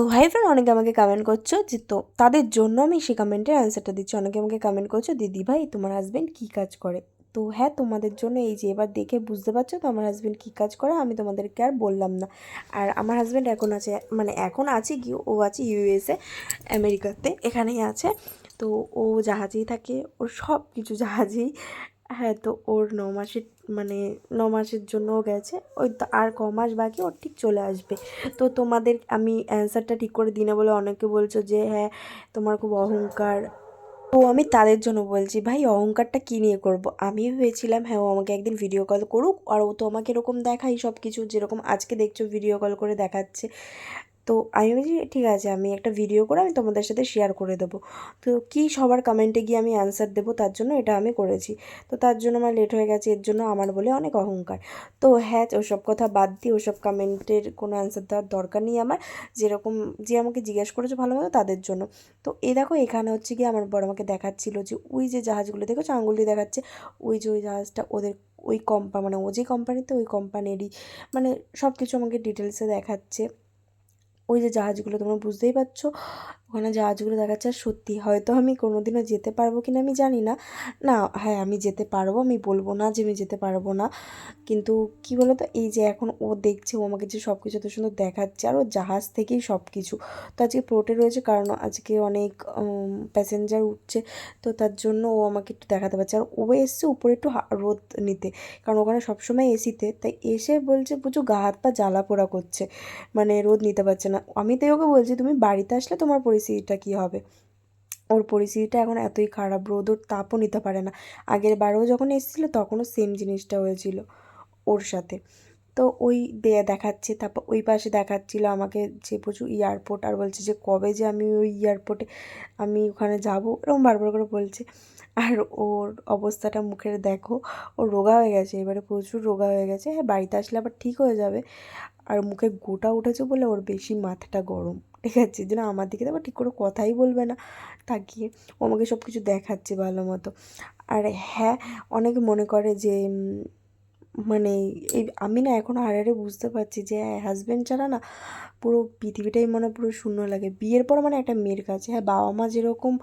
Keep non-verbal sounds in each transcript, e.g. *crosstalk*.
তো hi friend, অনেকে আমাকে কমেন্ট করছ যে, তো তাদের জন্য আমি সেই কমেন্টের অ্যান্সারটা দিচ্ছি। অনেকে আমাকে কমেন্ট করছ, দিদি ভাই, তোমার হাজব্যান্ড কী কাজ করে? তো হ্যাঁ তোমাদের জন্য এই যে এবার দেখে বুঝতে পারছ তো আমার হাজব্যান্ড কী কাজ করে, আমি তোমাদেরকে আর বললাম না। আর আমার হাজব্যান্ড এখন আছে মানে এখন আছে কি, ও আছে ইউএসএ আমেরিকাতে এখানেই আছে। তো ও জাহাজেই থাকে, ওর সব কিছু জাহাজেই। হ্যাঁ তো ওর ন মাসের মানে ন মাসের জন্য গেছে। ওই তো আর ক মাস বাকি, ওর ঠিক চলে আসবে। তো তোমাদের, আমি অ্যান্সারটা ঠিক করে দিই না বলে অনেকে বলছো যে হ্যাঁ তোমার খুব অহংকার। তো আমি তাদের জন্য বলছি, ভাই, অহংকারটা কী নিয়ে করব? আমি ভেবেছিলাম হ্যাঁ ও আমাকে একদিন ভিডিও কল করুক, আর ও তো আমাকে এরকম দেখাই সব কিছু যেরকম আজকে দেখছ ভিডিও কল করে দেখাচ্ছে। তো আমি বলছি, ঠিক আছে, আমি একটা ভিডিও করে আমি তোমাদের সাথে শেয়ার করে দেবো। তো কী সবার কমেন্টে গিয়ে আমি অ্যান্সার দেবো, তার জন্য এটা আমি করেছি। তো তার জন্য আমার লেট হয়ে গেছে, এর জন্য আমার বলে অনেক অহংকার। তো হ্যাঁ ওসব কথা বাদ দিয়ে ওসব কমেন্টের কোনো অ্যান্সার দেওয়ার দরকার নেই আমার। যেরকম যে আমাকে জিজ্ঞেস করেছে ভালো মতো তাদের জন্য। তো এই দেখো, এখানে হচ্ছে গিয়ে আমার বড় আমাকে দেখাচ্ছিল যে, ওই যে জাহাজগুলো দেখেছ? আঙুল দিয়ে দেখাচ্ছে। ওই যে ওই জাহাজটা, ওদের ওই কম্পা মানে ও যে কোম্পানিতে ওই কোম্পানিরই মানে সব কিছু আমাকে ডিটেলসে দেখাচ্ছে। ওই যে জাহাজগুলো তোমরা বুঝতেই পারছ। ওখানে জাহাজগুলো দেখাচ্ছে আর সত্যি হয়তো আমি কোনো দিনও যেতে পারব কি না আমি জানি না। না হ্যাঁ আমি যেতে পারব, আমি বলব না যে আমি যেতে পারব না। কিন্তু কি বলো তো এই যে এখন ও দেখছে, ও আমাকে যে সব কিছু এত সুন্দর দেখাচ্ছে, আর ও জাহাজ থেকেই সব কিছু তো আজকে পোর্টে রয়েছে, কারণ আজকে অনেক প্যাসেঞ্জার উঠছে, তো তার জন্য ও আমাকে একটু দেখাতে পারছে। আর ও এসছে উপরে একটু রোদ নিতে, কারণ ওখানে সবসময় এসিতে তাই এসে বলছে, প্রচুর গা হাত পা জ্বালা পোড়া করছে। মানে রোদ নিতে পারছে না। আমি তাই ওকে বলছি, তুমি বাড়িতে আসলে তোমার পরিস্থিতিটা কী হবে? ওর পরিস্থিতিটা এখন এতই খারাপ, রোদ ওর তাপও নিতে পারে না। আগের বারেও যখন এসেছিল তখনও সেম জিনিসটা হয়েছিল ওর সাথে। তো ওই দেয়া দেখাচ্ছে, তারপর ওই পাশে দেখাচ্ছিলো আমাকে যে প্রচুর এয়ারপোর্ট আর বলছে যে, কবে যে আমি ওই এয়ারপোর্টে আমি ওখানে যাব? এরকম বারবার করে বলছে। আর ওর অবস্থাটা মুখের দেখো, ও রোগা হয়ে গেছে, এবারে প্রচুর রোগা হয়ে গেছে। হ্যাঁ বাড়িতে আসলে আবার ঠিক হয়ে যাবে। আর মুখে গোটা উঠেছে বলে ওর বেশি মাথাটা গরম। ঠিক আছে, যেন আমার দিকে তো ঠিক করে কথাই বলবে না, তাকিয়ে ও আমাকে সব কিছু দেখাচ্ছে ভালো মতো। আর হ্যাঁ অনেকে মনে করে যে মানে এই আমি না এখন আর আরে বুঝতে পারছি যে হাজব্যান্ড ছাড়া না পুরো পৃথিবীটাই মনে পুরো শূন্য লাগে। বিয়ের পর মানে একটা মেয়ের কাছে হ্যাঁ বাবা মা যেরকম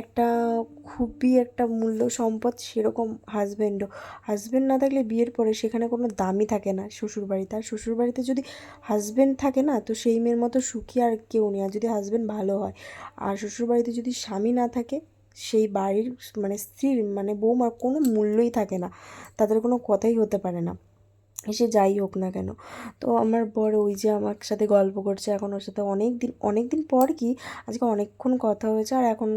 একটা খুবই একটা মূল্য সম্পদ সেরকম হাজব্যান্ডও হাজব্যান্ড না থাকলে বিয়ের পরে সেখানে কোনো দামই থাকে না শ্বশুরবাড়িতে। আর শ্বশুরবাড়িতে যদি হাজব্যান্ড থাকে না, তো সেই মেয়ের মতো সুখী আর কেউ নেই। আর যদি হাজব্যান্ড ভালো হয়, আর শ্বশুরবাড়িতে যদি স্বামী না থাকে সেই বাড়ির মানে স্ত্রীর মানে বৌমার কোনো মূল্যই থাকে না। তাদের কোনো কথাই হতে পারে না। সে যাই হোক না কেন। তো আমার বর ওই যে আমার সাথে গল্প করছে, এখন ওর সাথে অনেক দিন অনেক দিন পর কি আজকে অনেকক্ষণ কথা হয়েছে। আর এখন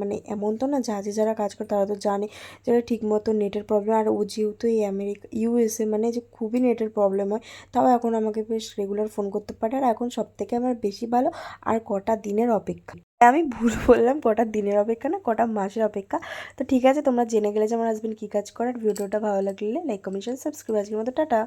মানে এমন তো না যা যে যারা কাজ করে তারা তো জানে যারা ঠিকমতো নেটের প্রবলেম আর ও যেহেতু এই আমেরিকা ইউএসএ মানে যে খুবই নেটের প্রবলেম হয়, তাও এখন আমাকে বেশ রেগুলার ফোন করতে পারে। আর এখন সব থেকে আমার বেশি ভালো আর কটা দিনের অপেক্ষা। আমি ভুল *laughs* বললাম, কটা দিনের অপেক্ষা না, কটা মাসের অপেক্ষা। তো ঠিক আছে, তোমরা জেনে গেলে যে আমার হাজব্যান্ড কী কাজ করার ভিডিওটা ভালো লাগলে লাইক কমেন্ট সাবস্ক্রাইব আজকের মতো টাটা।